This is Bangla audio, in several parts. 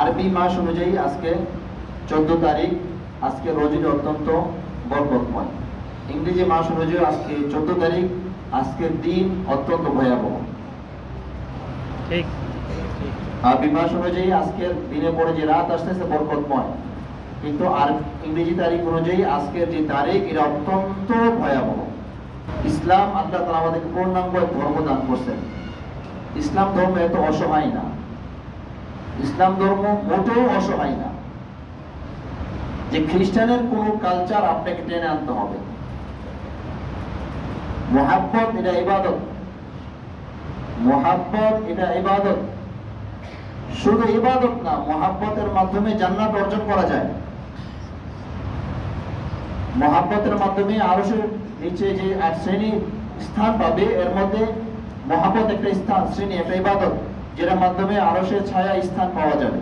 আরবি মাস অনুযায়ী আজকে চোদ্দ তারিখ আজকে রোজটি অত্যন্ত বরকতময়। ইংরেজি মাস অনুযায়ী আজকে চোদ্দ তারিখ আজকের দিন অত্যন্ত ভয়াবহ। ঠিক। আরবি মাস অনুযায়ী আজকের দিনে পরে যে রাত আসতেছে বরকতময়। কিন্তু আর ইংরেজি তারিখ অনুযায়ী আজকের যে তারিখ এটা অত্যন্ত ভয়াবহ। ইসলাম আল্লাহ তালা আমাদেরকে পূর্ণাঙ্গ ধর্ম দান করছেন। ইসলাম ধর্ম এত অসহায় না। ইসলাম ধর্ম মোটেও অসহায় না। যে খ্রিস্টানের কোন কালচার আপনাকে টেনে আনতে হবে। মোহাব্বত এটা ইবাদত। মোহাব্বত এটা ইবাদত। শুধু ইবাদত না, মোহাব্বতের মাধ্যমে জান্নাত অর্জন করা যায়। মহাব্বতের মাধ্যমে আরও নিচে যে শ্রেণি স্থান পাবে, এর মধ্যে মহাব্বত একটা স্থান, শ্রেণি, একটা ইবাদত। যেটার মাধ্যমে আরসের ছায়া স্থান পাওয়া যাবে।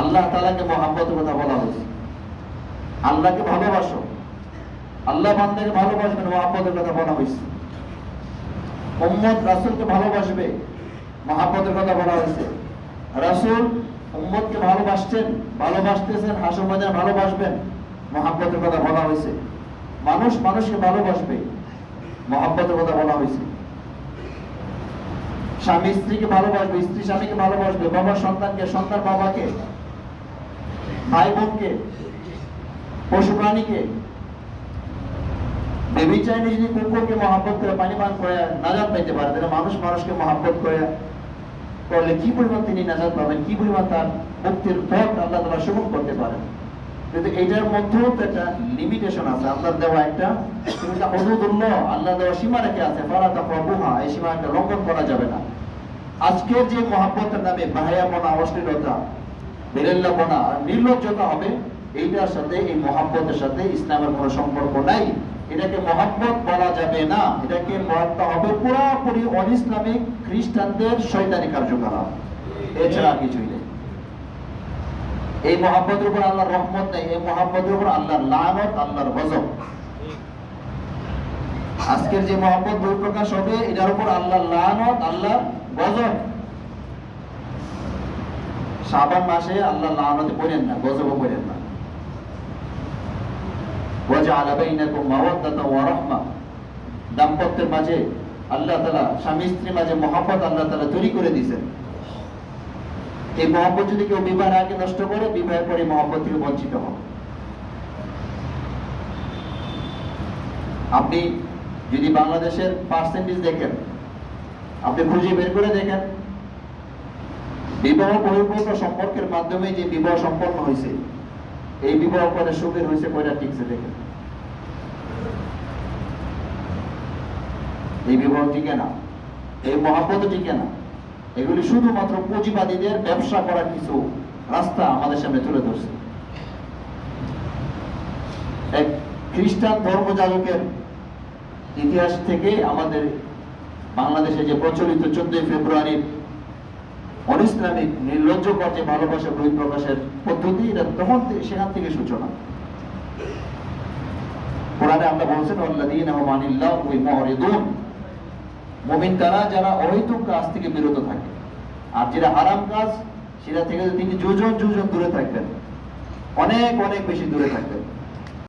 আল্লাহ তালাকে মহাব্বতের কথা বলা হয়েছে। আল্লাহকে ভালোবাসো। আল্লাহ বান্দাকে ভালোবাসবেন, মহাব্বতের কথা বলা হয়েছে। উম্মত রাসূলকে ভালোবাসবে, মহাব্বতের কথা বলা হয়েছে। রাসূল উম্মতকে ভালোবাসছেন, ভালোবাসতেছেন হাসর ভালোবাসবেন, মহাব্বতের কথা বলা হয়েছে। মানুষ মানুষকে ভালোবাসবে। মহাব্বতের কথা বলা হয়েছে। স্বামী স্ত্রীকে ভালোবাসবে, স্ত্রী স্বামীকে ভালোবাসবে, বাবা সন্তানকে, সন্তান বাবাকে, ভাই বোনকে, পশু প্রাণীকে। বেবি চাইলে যদি কুকুরকে মহাব্বত করে, পানি পান করে নাজাদ পাইতে পারে, তাহলে মানুষ মানুষকে মহাব্বত করে, করলে কি পরিমাণ তিনি নাজাদ পাবেন? কি পরিমাণ তার মুক্তির পথ আল্লাহ তালা সুগম করতে পারেন? কিন্তু এটার মধ্যেও তো একটা লিমিটেশন আছে দেওয়া একটা হদুদুল্লাহ আল্লাহ দেওয়া সীমা রেখে আছে তা প্রভুহা এই লঙ্ঘন করা যাবে না। আজকের যে মহাব্বতের নামে বাহায়াপনা, অশ্লীলতা নির্লজ্জতা হবে, এইটার সাথে, এই মহাব্বতের সাথে ইসলামের কোনো সম্পর্ক নাই। এটাকে মহাব্বত বলা যাবে না। এটাকে মহাত্মা হবে পুরোপুরি অন ইসলামিক খ্রিস্টানদের শৈতানি কার্যকলাপ। এছাড়া কিছুই নেই। এই মহাব্বতের উপর আল্লাহর রহমত নেই, এই মহাব্বতের উপর আল্লাহর লানত, আল্লাহর গজব। আজকের যে মহাব্বত বই প্রকাশ হবে, এটার উপর আল্লাহর লানত, আল্লাহর গজব। শাবান মাসে আল্লাহ লানতে পড়েন না, গজবও পড়েন না। ওয়াজআলা বাইনাকুম মাওয়াদ্দাতা ওয়া রাহমা। দাম্পত্যের মাঝে আল্লাহ তাআলা স্বামী স্ত্রীর মাঝে মহব্বত আল্লাহ তাআলা তৈরি করে দিয়েছেন। এই মহব্বত যদি কেউ বিবাহের আগে নষ্ট করে, বিবাহের পরে মহব্বত থেকে বঞ্চিত হবে আপনি যদি বাংলাদেশের পার্সেন্টেজ দেখেন, আপনি খুঁজে বের করে দেখেন, বিবাহ বহির্ভূত সম্পর্কের মাধ্যমে যে বিবাহ সম্পন্ন হয়েছে, এই বিবাহ পরে সুখের হয়েছে কয়টা টিকছে দেখেন। এই বিবাহ টিকে না, এই মহাব্বত টিকে না। এগুলি শুধুমাত্র পুঁজিবাদীদের ব্যবসা করার কিছু রাস্তা আমাদের সামনে তুলে ধরছে। এক খ্রিস্টান ধর্মযাজকের ইতিহাস থেকে আমাদের বাংলাদেশে যে প্রচলিত চোদ্দই ফেব্রুয়ারির অনিসলামিক নির্লজ্জকর যে ভালোবাসা বই প্রকাশের পদ্ধতি, এটা তখন সেখান থেকে সূচনা। কোরআনে আমরা বলছেন আল্লাযীনা হুম আনিল্লাহি মুরিদুন মুমিন তারা, যারা অহৈতুক কাজ থেকে বিরত থাকে। আর যেটা হারাম কাজ, সেটা থেকে তিনি যোজন যোজন দূরে থাকবেন অনেক অনেক বেশি দূরে থাকবেন